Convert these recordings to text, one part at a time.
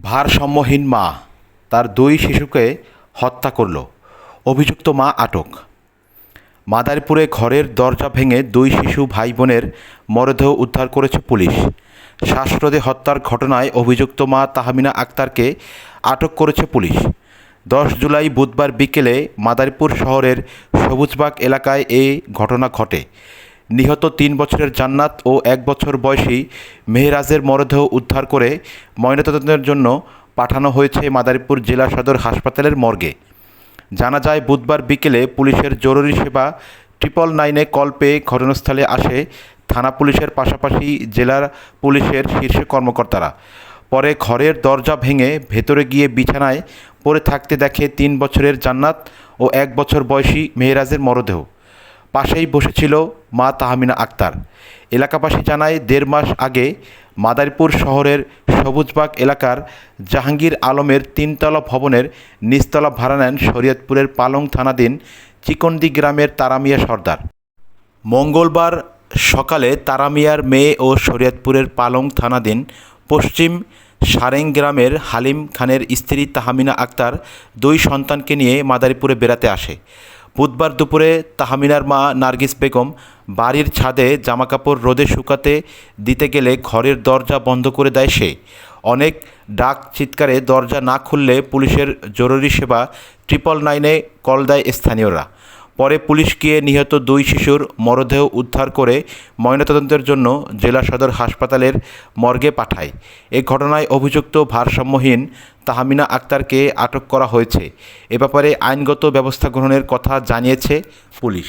ভারসাম্যহীন মা তার দুই শিশুকে হত্যা করল। অভিযুক্ত মা আটক। মাদারীপুরে ঘরের দরজা ভেঙে দুই শিশু ভাই বোনের মরদেহ উদ্ধার করেছে পুলিশ। শ্বাসরোধে হত্যার ঘটনায় অভিযুক্ত মা তাহমিনা আক্তারকে আটক করেছে পুলিশ। দশ জুলাই বুধবার বিকেলে মাদারীপুর শহরের সবুজবাগ এলাকায় এই ঘটনা ঘটে। নিহত তিন বছরের জান্নাত ও এক বছর বয়সী মেহরাজের মরদেহ উদ্ধার করে ময়নাতদন্তের জন্য পাঠানো হয়েছে মাদারীপুর জেলা সদর হাসপাতালের মর্গে। জানা যায়, বুধবার বিকেলে পুলিশের জরুরি সেবা ট্রিপল নাইনে কল পেয়ে ঘটনাস্থলে আসে থানা পুলিশের পাশাপাশি জেলার পুলিশের শীর্ষ কর্মকর্তারা। পরে ঘরের দরজা ভেঙে ভেতরে গিয়ে বিছানায় পড়ে থাকতে দেখে তিন বছরের জান্নাত ও এক বছর বয়সী মেহরাজের মরদেহ। পাশেই বসেছিল মা তাহমিনা আক্তার। এলাকাবাসী জানায়, দেড় মাস আগে মাদারীপুর শহরের সবুজবাগ এলাকার জাহাঙ্গীর আলমের তিনতলা ভবনের নিচতলা ভাড়া নেন শরীয়তপুরের পালং থানাধীন চিকন্দি গ্রামের তারামিয়া সর্দার। মঙ্গলবার সকালে তারামিয়ার মেয়ে ও শরীয়তপুরের পালং থানাধীন পশ্চিম সারেং গ্রামের হালিম খানের স্ত্রী তাহমিনা আক্তার দুই সন্তানকে নিয়ে মাদারীপুরে বেড়াতে আসে। বুধবার দুপুরে তাহমিনার মা নার্গিস বেগম বাড়ির ছাদে জামাকাপড় রোদে শুকাতে দিতে গেলে ঘরের দরজা বন্ধ করে দেয় সে। অনেক ডাক চিৎকারে দরজা না খুললে পুলিশের জরুরি সেবা ট্রিপল নাইনে কল দেয় স্থানীয়রা। পরে পুলিশ গিয়ে নিহত দুই শিশুর মরদেহ উদ্ধার করে ময়নাতদন্তের জন্য জেলা সদর হাসপাতালের মর্গে পাঠায়। এ ঘটনায় অভিযুক্ত ভারসাম্যহীন তাহমিনা আক্তারকে আটক করা হয়েছে। এ ব্যাপারে আইনগত ব্যবস্থা গ্রহণের কথা জানিয়েছে পুলিশ।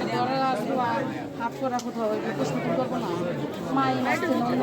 হাত করা কোথাও প্রশ্ন করব না? মাই আসছে অন্য